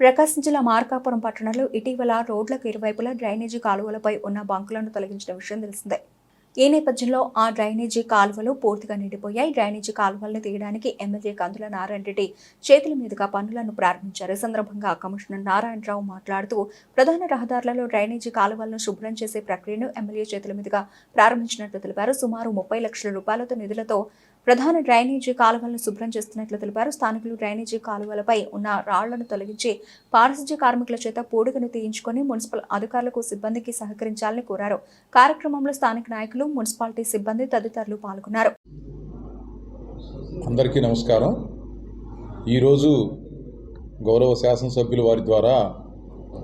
ప్రకాశం జిల్లా మార్కాపురం పట్టణంలో ఇటీవల రోడ్లకు ఇరువైపులా డ్రైనేజీ కాలువలపై ఉన్న బంకులను తొలగించిన విషయం తెలిసిందే. ఈ నేపథ్యంలో ఆ డ్రైనేజీ కాలువలు పూర్తిగా నిండిపోయాయి. డ్రైనేజీ కాలువలను తీయడానికి ఎమ్మెల్యే కందుల నారాయణ రెడ్డి చేతుల మీదుగా పనులను ప్రారంభించారు. ఈ సందర్భంగా కమిషనర్ నారాయణరావు మాట్లాడుతూ ప్రధాన రహదారులలో డ్రైనేజీ కాలువలను శుభ్రం చేసే ప్రక్రియను ఎమ్మెల్యే చేతుల మీదుగా ప్రారంభించినట్లు తెలిపారు. సుమారు ముప్పై లక్షల రూపాయలతో నిధులతో ప్రధాన డ్రైనేజీ కాలువలను శుభ్రం చేస్తున్నట్లు తెలిపారు. స్థానికులు డ్రైనేజీ కాలువలపై ఉన్న రాళ్ళను తొలగించి పారిశుధ్య కార్మికుల చేత పూడికను తీయించుకొని మున్సిపల్ అధికారులకు సిబ్బందికి సహకరించాలని కోరారు. కార్యక్రమంలో స్థానిక నాయకులు మున్సిపాలిటీ సిబ్బంది తదితరులు పాల్గొన్నారు. అందరికీ నమస్కారం. ఈరోజు గౌరవ శాసనసభ్యుల వారి ద్వారా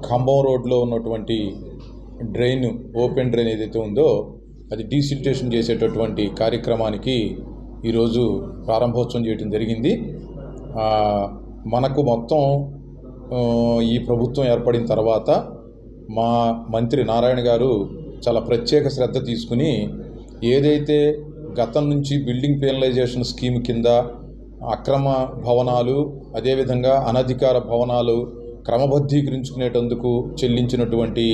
ఖమ్మం రోడ్లో ఉన్నటువంటి డ్రైన్ ఓపెన్ డ్రైన్ ఏదైతే ఉందో అది డీసిల్టేషన్ చేసేటటువంటి కార్యక్రమానికి ఈరోజు ప్రారంభోత్సవం చేయడం జరిగింది. మనకు మొత్తం ఈ ప్రభుత్వం ఏర్పడిన తర్వాత మా మంత్రి నారాయణ గారు చాలా ప్రత్యేక శ్రద్ధ తీసుకుని ఏదైతే గతం నుంచి బిల్డింగ్ పెనలైజేషన్ స్కీమ్ కింద అక్రమ భవనాలు అదేవిధంగా అనధికార భవనాలు క్రమబద్ధీకరించుకునేటందుకు చెల్లించినటువంటి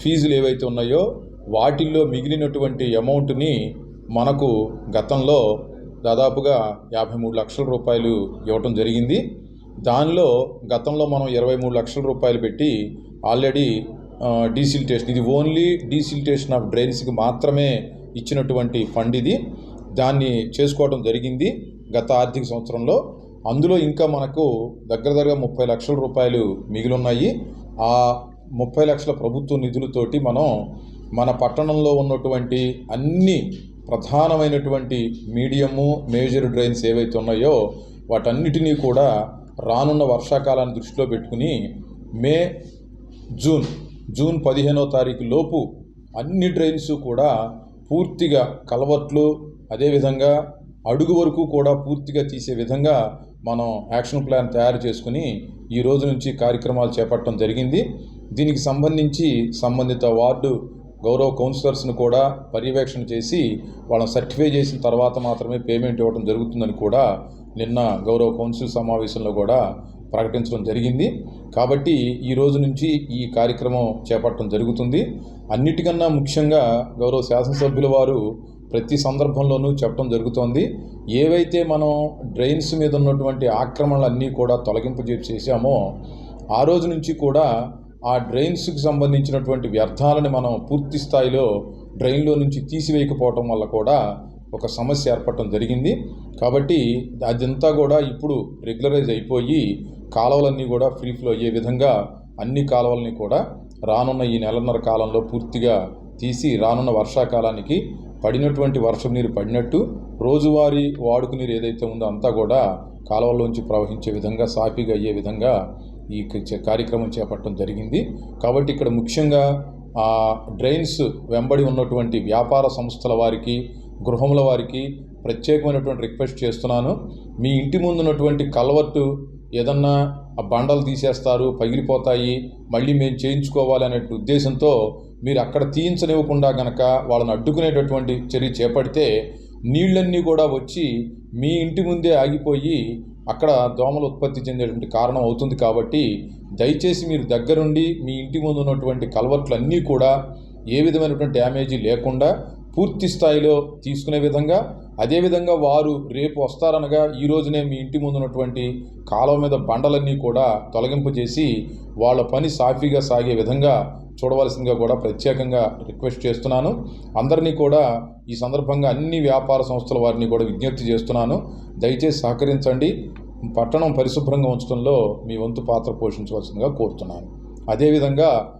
ఫీజులు ఏవైతే ఉన్నాయో వాటిల్లో మిగిలినటువంటి అమౌంట్ని మనకు గతంలో దాదాపుగా యాభై మూడు లక్షల రూపాయలు ఇవ్వటం జరిగింది. దానిలో గతంలో మనం ఇరవై మూడు లక్షల రూపాయలు పెట్టి ఆల్రెడీ డీసిల్టేషన్ ఇది ఓన్లీ డీసిల్టేషన్ ఆఫ్ డ్రైన్స్కి మాత్రమే ఇచ్చినటువంటి ఫండ్ ఇది. దాన్ని చేసుకోవడం జరిగింది గత ఆర్థిక సంవత్సరంలో. అందులో ఇంకా మనకు దగ్గర దగ్గర ముప్పై లక్షల రూపాయలు మిగిలిన్నాయి. ఆ ముప్పై లక్షల ప్రభుత్వ నిధులతోటి మనం మన పట్టణంలో ఉన్నటువంటి అన్ని ప్రధానమైనటువంటి మీడియము మేజర్ డ్రైన్స్ ఏవైతే ఉన్నాయో వాటన్నిటినీ కూడా రానున్న వర్షాకాలాన్ని దృష్టిలో పెట్టుకుని మే జూన్ జూన్ పదిహేనో తారీఖు లోపు అన్ని డ్రైన్స్ కూడా పూర్తిగా కలవట్లు అదేవిధంగా అడుగు వరకు కూడా పూర్తిగా తీసే విధంగా మనం యాక్షన్ ప్లాన్ తయారు చేసుకుని ఈ రోజు నుంచి కార్యక్రమాలు చేపట్టడం జరిగింది. దీనికి సంబంధించి సంబంధిత వార్డు గౌరవ కౌన్సిలర్స్ను కూడా పర్యవేక్షణ చేసి వాళ్ళని సర్టిఫై చేసిన తర్వాత మాత్రమే పేమెంట్ ఇవ్వడం జరుగుతుందని కూడా నిన్న గౌరవ కౌన్సిల్ సమావేశంలో కూడా ప్రకటించడం జరిగింది. కాబట్టి ఈ రోజు నుంచి ఈ కార్యక్రమం చేపట్టడం జరుగుతుంది. అన్నిటికన్నా ముఖ్యంగా గౌరవ శాసనసభ్యుల వారు ప్రతి సందర్భంలోనూ చెప్పడం జరుగుతోంది. ఏవైతే మనం డ్రైన్స్ మీద ఉన్నటువంటి ఆక్రమణలు అన్నీ కూడా తొలగింపు చేసామో ఆ రోజు నుంచి కూడా ఆ డ్రైన్స్కి సంబంధించినటువంటి వ్యర్థాలను మనం పూర్తి స్థాయిలో డ్రైన్లో నుంచి తీసివేయకపోవటం వల్ల కూడా ఒక సమస్య ఏర్పడటం జరిగింది. కాబట్టి అదంతా కూడా ఇప్పుడు రెగ్యులరైజ్ అయిపోయి కాలువలన్నీ కూడా ఫ్రీ ఫ్లో అయ్యే విధంగా అన్ని కాలువలని కూడా రానున్న ఈ నెలన్నర కాలంలో పూర్తిగా తీసి రానున్న వర్షాకాలానికి పడినటువంటి వర్షం నీరు పడినట్టు రోజువారీ వాడుక నీరు ఏదైతే ఉందో అంతా కూడా కాలువల్లోంచి ప్రవహించే విధంగా సాఫీగా అయ్యే విధంగా ఈ కార్యక్రమం చేపట్టడం జరిగింది. కాబట్టి ఇక్కడ ముఖ్యంగా ఆ డ్రైన్స్ వెంబడి ఉన్నటువంటి వ్యాపార సంస్థల వారికి గృహముల వారికి ప్రత్యేకమైనటువంటి రిక్వెస్ట్ చేస్తున్నాను. మీ ఇంటి ముందు ఉన్నటువంటి కల్వర్టు ఏదన్నా ఆ బండలు తీసేస్తారు పగిలిపోతాయి మళ్ళీ మేము చేయించుకోవాలి అనే ఉద్దేశంతో మీరు అక్కడ తీయించనివ్వకుండా గనక వాళ్ళని అడ్డుకునేటటువంటి చర్య చేపడితే నీళ్ళన్నీ కూడా వచ్చి మీ ఇంటి ముందే ఆగిపోయి అక్కడ దోమలు ఉత్పత్తి చెందేటువంటి కారణం అవుతుంది కాబట్టి దయచేసి మీరు దగ్గరుండి మీ ఇంటి ముందు ఉన్నటువంటి కలవట్లన్నీ కూడా ఏ విధమైనటువంటి డ్యామేజీ లేకుండా పూర్తి స్థాయిలో తీసుకునే విధంగా అదేవిధంగా వారు రేపు వస్తారనగా ఈ రోజునే మీ ఇంటి ముందు ఉన్నటువంటి కాలువ మీద బండలన్నీ కూడా తొలగింపు చేసి వాళ్ళ పని సాఫీగా సాగే విధంగా చూడవలసిందిగా కూడా ప్రత్యేకంగా రిక్వెస్ట్ చేస్తున్నాను. అందరినీ కూడా ఈ సందర్భంగా అన్ని వ్యాపార సంస్థల వారిని కూడా విజ్ఞప్తి చేస్తున్నాను. దయచేసి సహకరించండి. పట్టణం పరిశుభ్రంగా ఉంచడంలో మీ వంతు పాత్ర పోషించవలసిందిగా కోరుతున్నాను. అదేవిధంగా